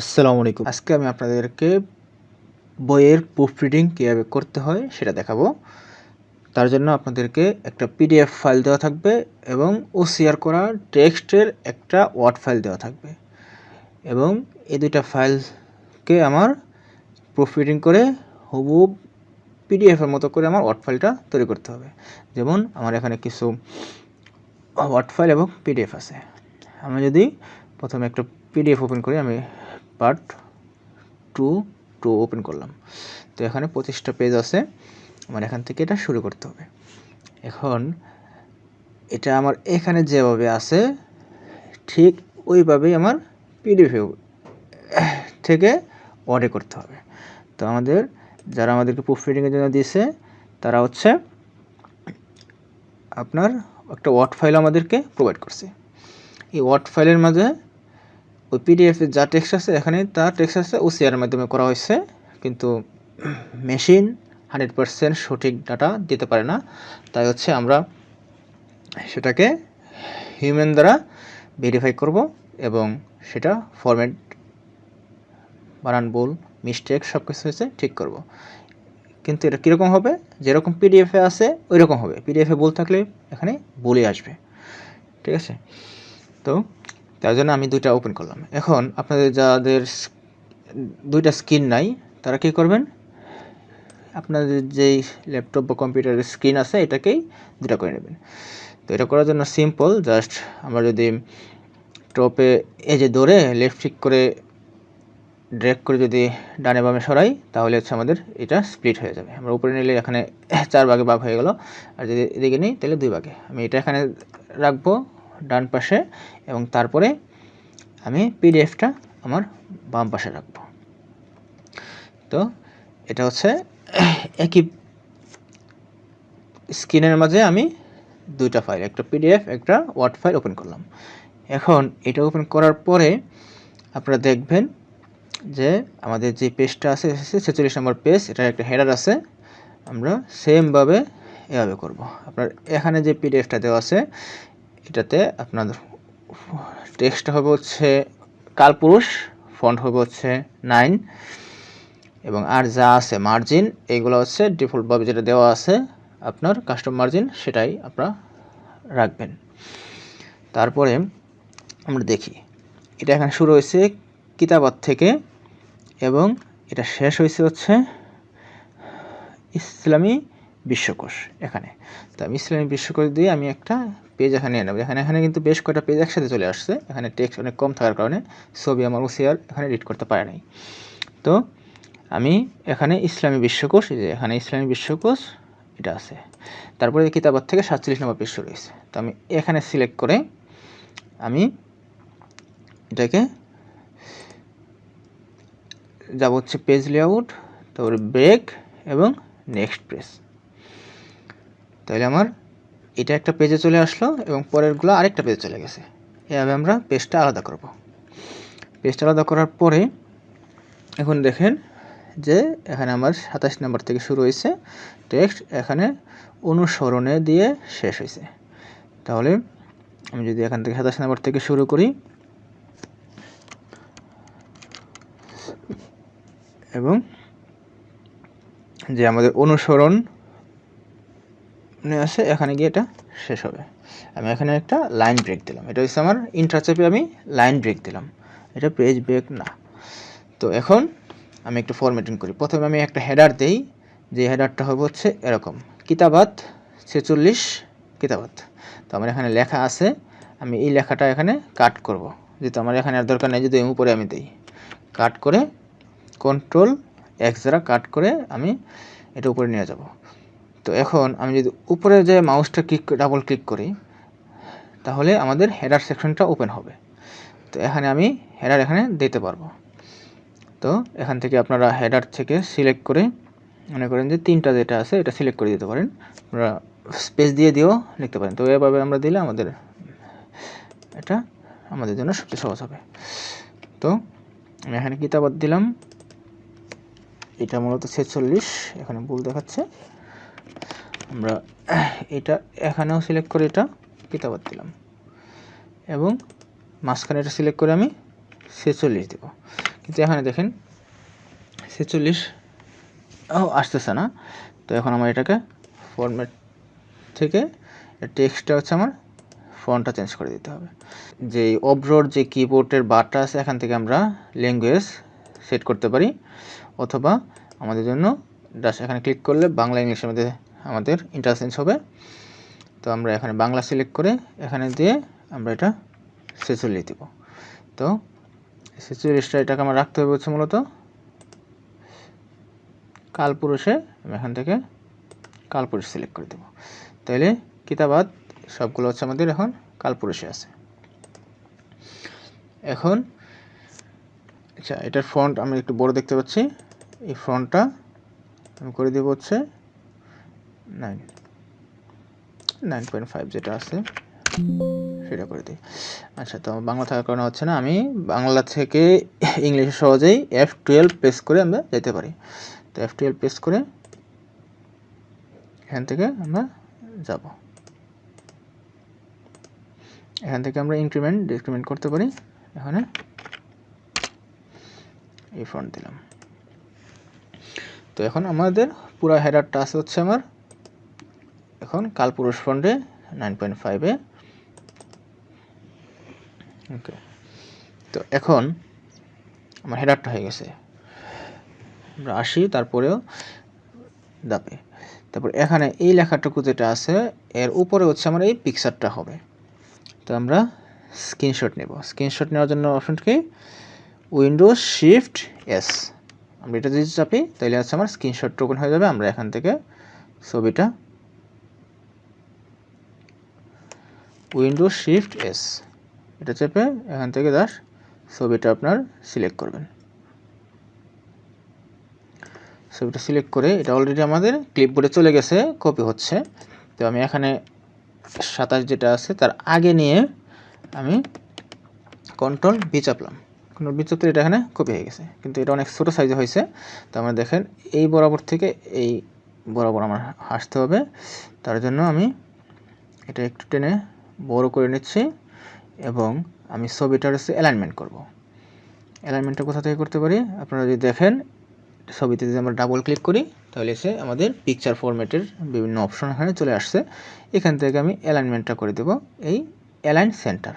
আসসালামু আলাইকুম। আজকে আমি আপনাদেরকে বইয়ের প্রুফ রিডিং কীভাবে করতে হয় সেটা দেখাবো। তার জন্য আপনাদেরকে একটা পিডিএফ ফাইল দেওয়া থাকবে এবং ও শেয়ার করা টেক্সটের একটা ওয়ার্ড ফাইল দেওয়া থাকবে। এবং এই দুইটা ফাইলকে আমার প্রুফ রিডিং করে হুবু পিডিএফের মতো করে আমার ওয়ার্ড ফাইলটা তৈরি করতে হবে। যেমন আমার এখানে কিছু ওয়ার্ড ফাইল এবং পিডিএফ আছে। আমি যদি প্রথমে একটা পিডিএফ ওপেন করি, আমি পার্ট টু টু ওপেন করলাম। তো এখানে পঁচিশটা পেজ আছে, আমার এখান থেকে এটা শুরু করতে হবে। এখন এটা আমার এখানে যেভাবে আছে, ঠিক ওইভাবেই আমার পিডিএফ থেকে অর্ডার করতে হবে। তো আমাদের, যারা আমাদেরকে প্রুফ রিডিংয়ের জন্য দিয়েছে, তারা হচ্ছে আপনার একটা ওয়ার্ড ফাইল আমাদেরকে প্রোভাইড করছে। এই ওয়ার্ড ফাইলের মাঝে ওই পিডিএফে যা টেক্সট আছে এখানে তা টেক্সট আছে ওসিআর মাধ্যমে করা হয়েছে। কিন্তু মেশিন হান্ড্রেড পারসেন্ট সঠিক ডাটা দিতে পারে না। তাই হচ্ছে আমরা সেটাকে হিউম্যান দ্বারা ভেরিফাই করব এবং সেটা ফরম্যাট বানান ভুল মিস্টেক সব কিছু হয়েছে ঠিক করব। কিন্তু এটা কীরকম হবে? যেরকম পিডিএফে আছে ওই রকম হবে পিডিএফে ভুল থাকলে এখানে বলে আসবে। ঠিক আছে? তো তার জন্য আমি দুইটা ওপেন করলাম। এখন আপনাদের যাদের দুইটা স্ক্রিন নাই, তারা কী করবেন? আপনাদের যেই ল্যাপটপ বা কম্পিউটারের স্ক্রিন আছে, এটাকেই দুটা করে নেবেন। তো এটা করার জন্য সিম্পল জাস্ট আমরা যদি টপে এই যে ধরে লেফট ক্লিক করে ড্রেক করে যদি ডানে বামে সরাই, তাহলে হচ্ছে আমাদের এটা স্প্লিট হয়ে যাবে। আমরা উপরে নিলে এখানে চার ভাগে ভাগ হয়ে গেল, আর যদি এদিকে নিই, তাহলে দুই ভাগে। আমি এটা এখানে রাখব ডান পাশে এবং তারপরে আমি পিডিএফটা আমার বাম পাশে রাখব। তো এটা হচ্ছে একই স্ক্রিনের মাঝে আমি দুইটা ফাইল, একটা পিডিএফ, একটা ওয়ার্ড ফাইল ওপেন করলাম। এখন এটা ওপেন করার পরে আপনারা দেখবেন যে আমাদের যে পেজটা আছে ছেচল্লিশ নম্বর পেজ, এটার একটা হেডার আছে, আমরা সেমভাবে এভাবে করব। আপনার এখানে যে পিডিএফটা দেওয়া আছে এটাতে আপনার টেক্সট হবে হচ্ছে কালপুরুষ ফন্ট হবে হচ্ছে নাইন এবং আর যা আছে মার্জিন এইগুলো হচ্ছে ডিফল্টভাবে যেটা দেওয়া আছে আপনার কাস্টম মার্জিন সেটাই আপনারা রাখবেন। তারপরে আমরা দেখি, এটা এখানে শুরু হয়েছে কিতাবাত থেকে এবং এটা শেষ হয়েছে হচ্ছে ইসলামী বিশ্বকোষ এখানে। তো আমি ইসলামী বিশ্বকোষ দিয়ে আমি একটা পেজ এখানে নেব এখানে এখানে কিন্তু বেশ কয়েকটা পেজ একসাথে চলে আসছে। এখানে টেক্সট অনেক কম থাকার কারণে ছবি আমার ওসিআর এখানে রিড করতে পারে নাই। তো আমি এখানে ইসলামী বিশ্বকোষ, এই যে এখানে ইসলামী বিশ্বকোষ, এটা আছে। তারপরে কিতাবার থেকে সাতচল্লিশ নম্বর পেজ শুরু হয়েছে। তো আমি এখানে সিলেক্ট করে আমি এটাকে যাব হচ্ছে পেজ লেআউট তারপরে ব্রেক এবং নেক্সট পেজ তাহলে আমার এটা একটা পেজে চলে আসলো এবং পরেরগুলো আরেকটা পেজে চলে গেছে। এভাবে আমরা পেজটা আলাদা করব। পেজটা আলাদা করার পরে এখন দেখেন যে এখানে আমার সাতাশ নাম্বার থেকে শুরু হয়েছে। টেক্সট এখানে অনুসরণে দিয়ে শেষ হয়েছে। তাহলে আমি যদি এখান থেকে সাতাশ নাম্বার থেকে শুরু করি, এবং যে আমাদের অনুসরণ আছে এখানে গিয়ে এটা শেষ হবে। আমি এখানে একটা লাইন ব্রেক দিলাম। এটা হচ্ছে আমার ইন্টারচেপে আমি লাইন ব্রেক দিলাম। এটা পেজ ব্রেক না। তো এখন আমি একটু ফরম্যাটিং করি। প্রথমে আমি একটা হেডার দেই। যে হেডারটা হবে হচ্ছে এরকম। কিতাবাত ছেচল্লিশ কিতাবাত। তো আমার এখানে লেখা আছে। আমি এই লেখাটা এখানে কাট করব। যেহেতু আমার এখানে আর দরকার নেই যদি এম উপরে আমি দিই। কাট করে কন্ট্রোল এক্স কাট করে আমি এটা উপরে নিয়ে যাব। তো এখন আমি যদি উপরে যে মাউসটা ক্লিক ডাবল ক্লিক করি, তাহলে আমাদের হেডার সেকশনটা ওপেন হবে। তো এখানে আমি হেডার এখানে দিতে পারব। তো এখান থেকে আপনারা হেডার থেকে সিলেক্ট করে মনে করেন যে তিনটা যেটা আছে, এটা সিলেক্ট করে দিতে পারেন। আপনারা স্পেস দিয়ে দিয়েও লিখতে পারেন। তো এভাবে আমরা দিলে আমাদের এটা আমাদের জন্য সবচেয়ে সহজ হবে। তো আমি এখানে কিতাবাদ দিলাম। এটা মূলত ছেচল্লিশ, এখানে ভুল দেখাচ্ছে। আমরা এটা এখানেও সিলেক্ট করে এটা কিতাবাদ দিলাম। এবং মাঝখানে এটা সিলেক্ট করে আমি ছেচল্লিশ দেব। কিন্তু এখানে দেখেন ছেচল্লিশ আসতেছে না। তো এখন আমার এটাকে ফরম্যাট থেকে টেক্সটটা হচ্ছে আমার ফন্টটা চেঞ্জ করে দিতে হবে। যে অব্রোর যে কিবোর্ডের বারটা আছে, এখান থেকে আমরা ল্যাঙ্গুয়েজ সেট করতে পারি। অথবা আমাদের জন্য জাস্ট এখানে ক্লিক করলে বাংলা ইংলিশের মধ্যে আমাদের ইন্টারচেঞ্জ হবে। তো আমরা এখানে বাংলা সিলেক্ট করে এখানে দিয়ে আমরা এটা ছেচল্লিশ দিব। তো ছেচল্লিশটা এটাকে আমার রাখতে হবে হচ্ছে মূলত কালপুরুষে। আমি এখান থেকে কালপুরুষ সিলেক্ট করে দেব। তাইলে কিতাবাদ সবগুলো হচ্ছে আমাদের এখন কালপুরুষে আছে। এখন আচ্ছা এটার ফ্রন্ট আমি একটু বড় দেখতে পাচ্ছি। এই ফ্রন্টটা আমি করে দেবো হচ্ছে নাইন নাইন পয়েন্ট ফাইভ যেটা আছে, সেটা করে দিই। আচ্ছা তো বাংলা থাকার কারণে হচ্ছে না, আমি বাংলা থেকে ইংলিশে সহজেই এফ টুয়েলভ প্রেস করে আমরা যেতে পারি। তো এফ টুয়েলভ প্রেস করে এখান থেকে আমরা যাব। এখান থেকে আমরা ইনক্রিমেন্ট ডিক্রিমেন্ট করতে পারি। এখানে এই ফ্রন্ট দিলাম। তো এখন আমাদের পুরো হেডারটা আছে হচ্ছে আমার এখন কালপুরুষ ফন্ডে নাইন পয়েন্ট ফাইভে ওকে তো এখন আমার হেডারটা হয়ে গেছে। আমরা আসি, তারপরেও দাপে তারপর এখানে এই লেখাটুকু যেটা আছে, এর উপরে হচ্ছে আমার এই পিকচারটা হবে। তো আমরা স্ক্রিনশট নেব। স্ক্রিনশট নেওয়ার জন্য অপশন কি? উইন্ডোজ শিফট এস আমরা এটা যদি চাপি তাহলে হচ্ছে আমার স্ক্রিনশট টোকন হয়ে যাবে, আমরা এখান থেকে ছবিটা উইন্ডো শিফট এস এটা চেপে এখান থেকে দাস ছবিটা আপনার সিলেক্ট করবেন। ছবিটা সিলেক্ট করে এটা অলরেডি আমাদের ক্লিপবোর্ডে চলে গেছে কপি হচ্ছে। তো আমি এখানে সাতাশ যেটা আছে, তার আগে নিয়ে আমি কন্ট্রোল বি চাপলাম। কন্ট্রোল বি এটা এখানে কপি হয়ে গেছে। কিন্তু এটা অনেক ছোটো সাইজে হয়েছে। তো আমরা দেখেন, এই বরাবর থেকে এই বরাবর আমার আসতে হবে। তার জন্য আমি এটা একটু টেনে বড় করে নিচ্ছি এবং আমি ছবিটার হচ্ছে অ্যালাইনমেন্ট করব। অ্যালাইনমেন্টটা কোথা থেকে করতে পারি? আপনারা যদি দেখেন, ছবিতে যদি আমরা ডাবল ক্লিক করি, তাহলে সে আমাদের পিকচার ফরম্যাটের বিভিন্ন অপশন এখানে চলে আসছে। এখান থেকে আমি অ্যালাইনমেন্টটা করে দেব। এই অ্যালাইন সেন্টার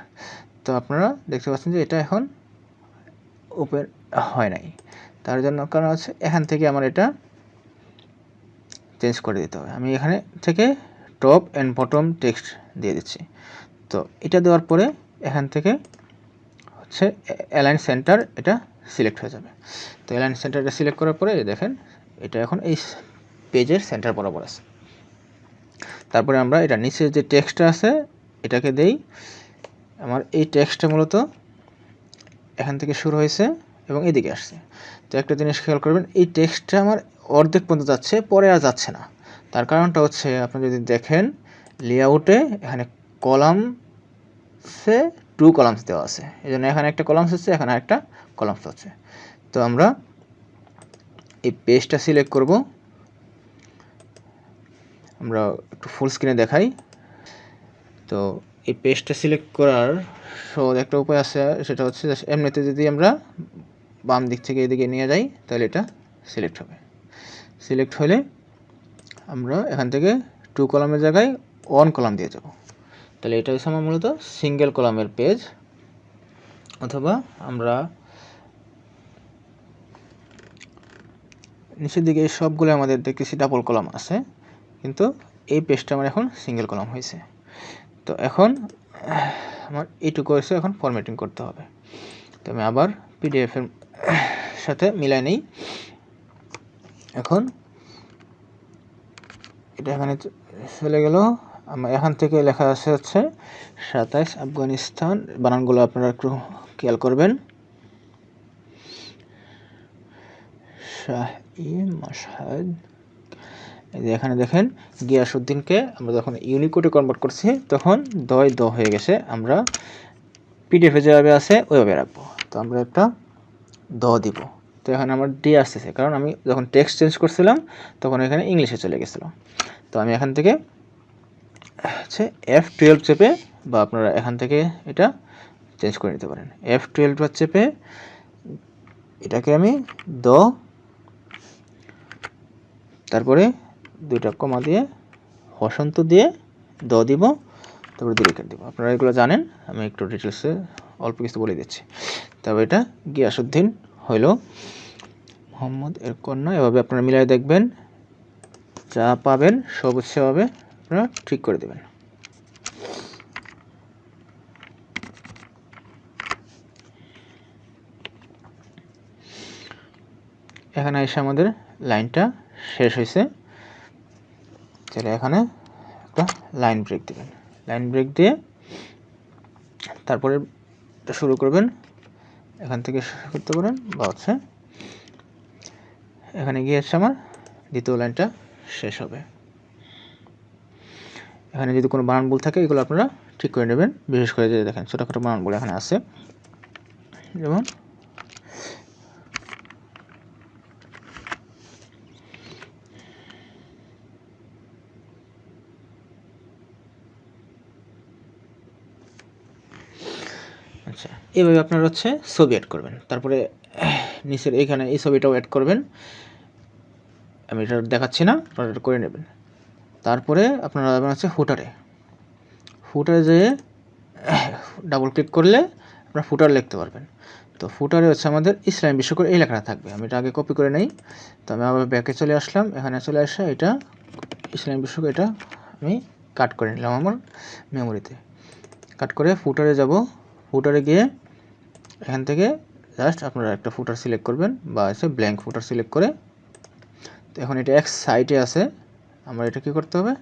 তো আপনারা দেখতে পাচ্ছেন যে এটা এখন ওপেন হয় নাই। তার জন্য কারণ হচ্ছে এখান থেকে আমার এটা চেঞ্জ করে দিতে হবে। আমি এখানে থেকে টপ অ্যান্ড বটম টেক্সট দিয়ে দিচ্ছি। তো এটা দেওয়ার পরে এখান থেকে হচ্ছে অ্যালাইন সেন্টার এটা সিলেক্ট হয়ে যাবে। তো অ্যালাইন সেন্টারটা সিলেক্ট করার পরে দেখেন, এটা এখন এই পেজের সেন্টার বরাবর আছে। তারপরে আমরা এটা নিচে যে টেক্সটটা আছে, এটাকে দেই। আমার এই টেক্সটটা মূলত এখান থেকে শুরু হয়েছে এবং এদিকে আসছে। তো একটা জিনিস খেয়াল করবেন, এই টেক্সটটা আমার অর্ধেক পর্যন্ত যাচ্ছে, পরে আর যাচ্ছে না। তার কারণটা হচ্ছে, আপনি যদি দেখেন লেআউটে এখানে কলামসে টু কলামস দেওয়া আছে। এই জন্য এখানে একটা কলামস হচ্ছে, এখানে একটা কলামস হচ্ছে। তো আমরা এই পেজটা সিলেক্ট করব। আমরা একটু ফুল স্ক্রিনে দেখাই। তো এই পেজটা সিলেক্ট করার সহজ একটা উপায় আছে, সেটা হচ্ছে এমনিতে যদি আমরা বাম দিক থেকে এদিকে নিয়ে যাই, তাহলে এটা সিলেক্ট হবে। সিলেক্ট হলে আমরা এখান থেকে টু কলামের জায়গায় ওয়ান কলাম দিয়ে যাব। তাহলে এটা হচ্ছে আমার মূলত সিঙ্গেল কলামের পেজ অথবা আমরা নিচের দিকে সবগুলো আমাদের দেখতেছি ডাবল কলাম আছে, কিন্তু এই পেজটা আমার এখন সিঙ্গেল কলাম হয়েছে। তো এখন, আমার এইটুকু হয়েছে, এখন ফরম্যাটিং করতে হবে। তো আমি আবার পিডিএফের সাথে মিলাই নেই। এখন এটা এখানে চলে গেল। আমার এখান থেকে লেখা আছে হচ্ছে, সাতাইশ আফগানিস্তান, বানানগুলো আপনারা একটু খেয়াল করবেন। শাহ ই মাসহাদ এখানে দেখেন গিয়াসুদ্দিনকে আমরা যখন ইউনিকোডে কনভার্ট করছি, তখন দয় দ হয়ে গেছে, আমরা পিডিএফে যেভাবে আছে, ওইভাবে রাখব। তো আমরা একটা দ দিব। তো এখানে আমার ডি আসতেছে, কারণ আমি যখন টেক্সট চেঞ্জ করছিলাম, তখন এখানে ইংলিশে চলে গেছিল। তো আমি এখান থেকে হচ্ছে এফ টুয়েলভ চেপে, বা আপনারা এখান থেকে এটা চেঞ্জ করে নিতে পারেন। এফ টুয়েলভটা চেপে এটাকে আমি দ, তারপরে দুইটা কমা দিয়ে হসন্ত দিয়ে দ দিব, তারপরে দুই দিব। আপনারা এগুলো জানেন, আমি একটু ডিটেলসে অল্প কিছু বলে দিচ্ছি। তবে এটা গিয়াসুদ্দিন হইল মোহাম্মদ এর কন্যা। এভাবে আপনারা মিলাই দেখবেন, যা পাবেন সব সেভাবে আপনারা ঠিক করে দেবেন। এখানে এসে আমাদের লাইনটা শেষ হয়েছে। তাহলে এখানে একটা লাইন ব্রেক দেবেন। লাইন ব্রেক দিয়ে তারপরে শুরু করবেন। এখান থেকে করতে পারেন বা হচ্ছে এখানে গিয়ে হচ্ছে আমার দ্বিতীয় লাইনটা শেষ হবে। এখানে যদি কোনো বানান ভুল থাকে, এগুলো আপনারা ঠিক করে নেবেন। বিশেষ করে যদি দেখেন ছোটোখাটো বানান ভুল এখানে আছে। যেমন আচ্ছা এভাবে আপনারা হচ্ছে ছবি অ্যাড করবেন। তারপরে, নিচের এইখানে এই ছবিটাও অ্যাড করবেন। আমি এটা দেখাচ্ছি না, আপনারা করে নেবেন। তারপরে আপনারা যাবেন হচ্ছে ফুটারে ফুটারে যেয়ে ডাবল ক্লিক করলে আপনারা ফুটার লিখতে পারবেন। তো ফুটারে হচ্ছে আমাদের ইসলাম বিশ্বকর এই লেখাটা থাকবে। আমি এটা আগে কপি করে নেই। তো আমি আবার ব্যাকে চলে আসলাম। এখানে চলে আসা এটা ইসলাম বিশ্বকর এটা আমি কাট করে নিলাম আমার মেমোরিতে কাট করে ফুটারে যাব। ফুটারে গিয়ে এখান থেকে জাস্ট আপনারা একটা ফুটার সিলেক্ট করবেন বা এসে ব্ল্যাঙ্ক ফুটার সিলেক্ট করে, তো এখন এটা এক সাইডে আছে, আমরা এটা কী করতে হবে?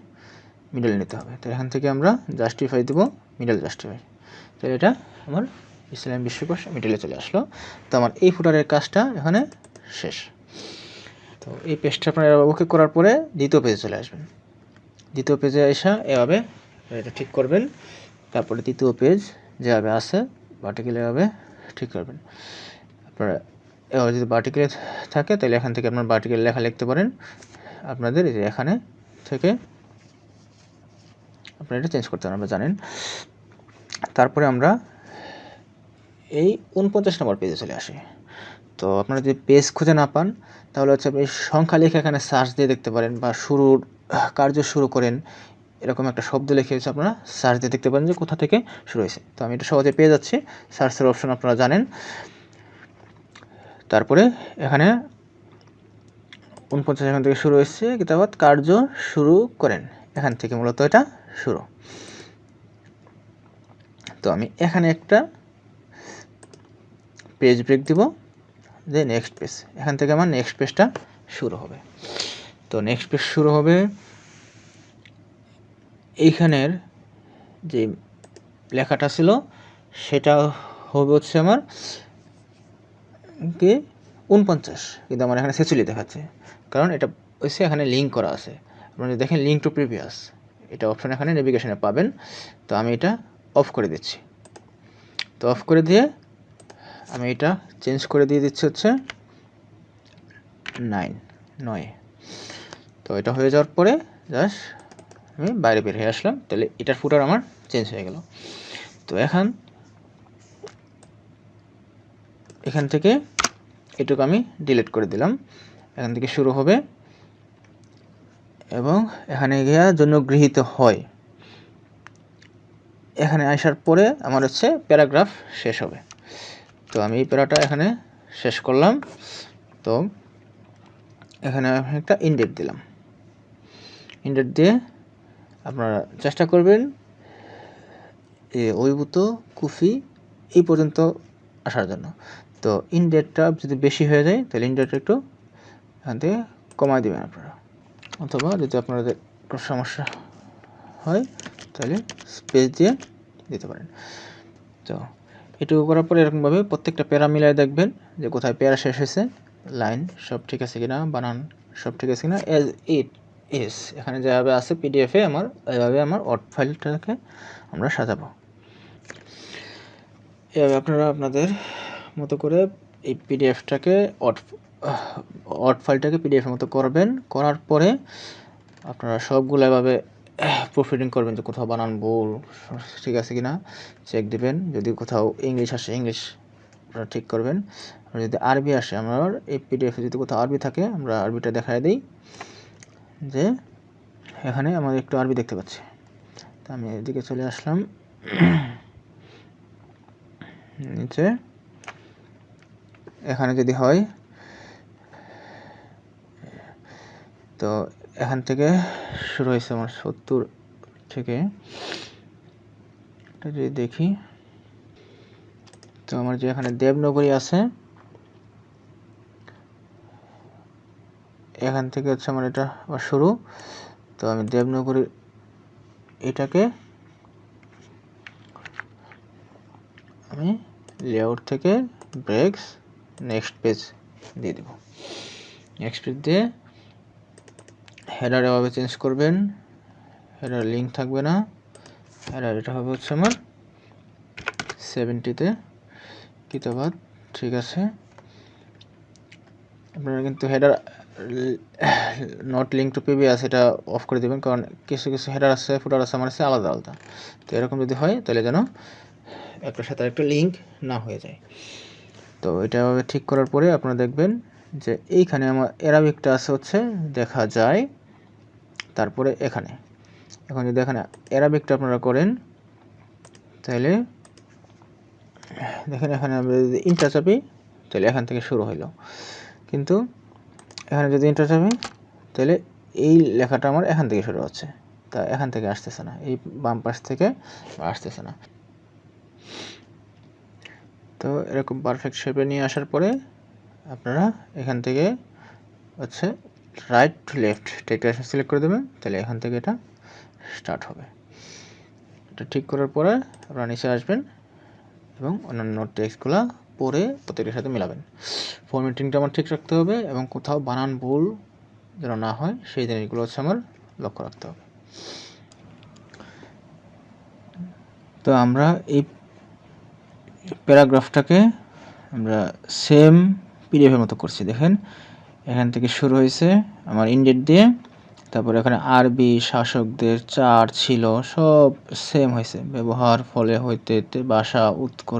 মিডল নিতে হবে। তো এখান থেকে আমরা জাস্টিফাই দেবো মিডল জাস্টিফাই তো এটা আমার ইসলাম বিশ্বকোষ মিডলে চলে আসলো। তো আমার এই ফুটারের কাজটা এখানে শেষ। তো এই পেজটা আপনারা ওকে করার পরে দ্বিতীয় পেজে চলে আসবেন। দ্বিতীয় পেজে এসে এভাবে এটা ঠিক করবেন। তারপরে তৃতীয় পেজ যেভাবে আছে ভার্টিক্যাল এভাবে ঠিক করবেন। আপনারা যদি ভার্টিক্যালে থাকে, তাহলে এখান থেকে আপনার ভার্টিক্যাল লেখা লিখতে পারেন। আপনাদের এই যে এখানে থেকে আপনারা এটা চেঞ্জ করতে পারেন আমরা জানেন। তারপরে আমরা এই উনপঞ্চাশ নম্বর পেজে চলে আসি। তো আপনারা যদি পেজ খুঁজে না পান, তাহলে হচ্ছে আপনি সংখ্যা লিখে এখানে সার্চ দিয়ে দেখতে পারেন বা শুরুর কার্য শুরু করেন। এরকম একটা শব্দ লিখে হচ্ছে আপনারা, সার্চ দিয়ে দেখতে পারেন যে কোথা থেকে শুরু হয়েছে। তো আমি এটা সহজে পেয়ে যাচ্ছি, সার্চের অপশন আপনারা জানেন। তারপরে এখানে উনপঞ্চাশ এখান থেকে শুরু হয়েছে, কিতাবাত কার্য শুরু করেন। এখান থেকে মূলত এটা শুরু। তো আমি এখানে একটা পেজ ব্রেক দিব যে নেক্সট পেজ এখান থেকে আমার নেক্সট পেজটা শুরু হবে। তো নেক্সট পেজ শুরু হবে এইখানের যে লেখাটা ছিল, সেটা হবে হচ্ছে আমার কি উনপঞ্চাশ কিন্তু আমার এখানে ছেচল্লিশ দেখাচ্ছে। কারণ এটা হচ্ছে এখানে লিঙ্ক করা আছে। আপনারা দেখেন লিঙ্ক টু প্রিভিয়াস এটা অপশন এখানে নেভিগেশনে পাবেন। তো আমি এটা অফ করে দিচ্ছি। তো অফ করে দিয়ে আমি এটা চেঞ্জ করে দিয়ে দিচ্ছি হচ্ছে নাইন নয়। তো এটা হয়ে যাওয়ার পরে জাস্ট আমি বাইরে বের হয়ে আসলাম, তাহলে এটার ফুটার আমার চেঞ্জ হয়ে গেল। তো এখন এখান থেকে এটুকু আমি ডিলিট করে দিলাম। এখান থেকে শুরু হবে। এবং এখানে গিয়া জন্য গৃহীত হয়। এখানে আসার পরে আমার হচ্ছে প্যারাগ্রাফ শেষ হবে। তো আমি এই প্যারাটা এখানে শেষ করলাম। তো এখানে আমি একটা ইন্ডেট দিলাম। ইন্ডেট দিয়ে আপনারা চেষ্টা করবেন এ অভিভূত কুফি এই পর্যন্ত আসার জন্য। তো ইনডেটটা যদি বেশি হয়ে যায়, তাহলে ইনডেটটা একটু এখান থেকে কমায় দেবেন আপনারা। অথবা যদি আপনাদের কোনো সমস্যা হয়, তাহলে স্পেস দিয়ে দিতে পারেন। তো এটুকু করার পরে এরকমভাবে প্রত্যেকটা প্যারা মিলায় দেখবেন যে কোথায় প্যারা শেষ হয়েছে, লাইন সব ঠিক আছে কিনা, বানান সব ঠিক আছে কিনা এজ ইট ইস এখানে যেভাবে আছে পিডিএফে আমার, এভাবে আমার ওয়ার্ড ফাইলটাকে আমরা সাজাবো। এভাবে আপনারা আপনাদের মতো করে এই পিডিএফটাকে ওয়ার্ড ওয়ার্ড ফাইলটাকে পিডিএফের মতো করবেন। করার পরে আপনারা সবগুলো এভাবে প্রুফরিডিং করবেন যে কোথাও বানান ভুল, ঠিক আছে কিনা চেক দিবেন। যদি কোথাও ইংলিশ আসে ইংলিশ আপনারা ঠিক করবেন। যদি আরবি আসে, আমার এই পিডিএফে যদি কোথাও আরবি থাকে, আমরা আরবিটা দেখায় দিই। যে এখানে আমাদের একটু আরবি দেখতে পাচ্ছি। তো আমি এদিকে চলে আসলাম। নিচে এখানে যদি হয়, তো এখান থেকে শুরু হয়েছে আমার সত্তর থেকে। যদি দেখি, তো আমার যে এখানে দেবনগরী আছে এখান থেকে হচ্ছে আমার এটা আমার শুরু। তো আমি দেবনগরী এটাকে আমি লেআউট থেকে ব্রেক্স নেক্সট পেজ দিয়ে দেব। নেক্সট পেজ দিয়ে হেডার এভাবে চেঞ্জ করবেন। হেডার লিঙ্ক থাকবে না। হেডার এটা হবে হচ্ছে আমার সেভেন্টিতে কিতাবাদ ঠিক আছে। আপনারা কিন্তু header not link to previous এটা অফ করে দেবেন, কারণ কিছু কিছু হেডার আছে ফুটার আছে আমার আছে আলাদা আলাদা। তো এরকম যদি হয়, তাহলে যেন একটার সাথে একটা লিঙ্ক না হয়ে যায়। তো এটা ঠিক করার পরে আপনারা দেখবেন যে এইখানে আমার অ্যারাবিকটা আছে হচ্ছে, দেখা যায়, তারপরে এখানে। এখন যদি এখানে অ্যারাবিকটা আপনারা করেন, তাহলে দেখেন এখানে আমরা যদি ইন্টার চাপি তাহলে এখান থেকে শুরু হইল। কিন্তু এখানে যদি ইন্টার চাপি তাহলে এই লেখাটা আমার এখান থেকে শুরু হচ্ছে। তা এখান থেকে আসতেছে না, এই বাম পাশ থেকে আসতেছে না। তো এরকম পারফেক্ট শেপে নিয়ে আসার পরে আপনারা এখান থেকে হচ্ছে রাইট টু লেফট টেকটাশন সিলেক্ট করে দেবেন, তাহলে এখান থেকে এটা স্টার্ট হবে। এটা ঠিক করার পরে আপনারা নিচে আসবেন এবং অন্যান্য টেক্সটগুলো পরে প্রত্যেকটার সাথে মেলাবেন। ফরম্যাটিংটা আমার ঠিক রাখতে হবে এবং কোথাও বানান ভুল যেন না হয়, সেই জিনিসগুলো হচ্ছে আমার লক্ষ্য রাখতে হবে। তো আমরা এই প্যারাগ্রাফটাকে আমরা সেম পিডিএফের মতো করছি। দেখেন, এখান থেকে শুরু হয়েছে আমার ইন্ডেট দিয়ে, তারপর এখানে আরবি শাসকদের চার ছিল, সব সেম হয়েছে। ব্যবহার, ফলে হইতে বাসা উৎকর্ষ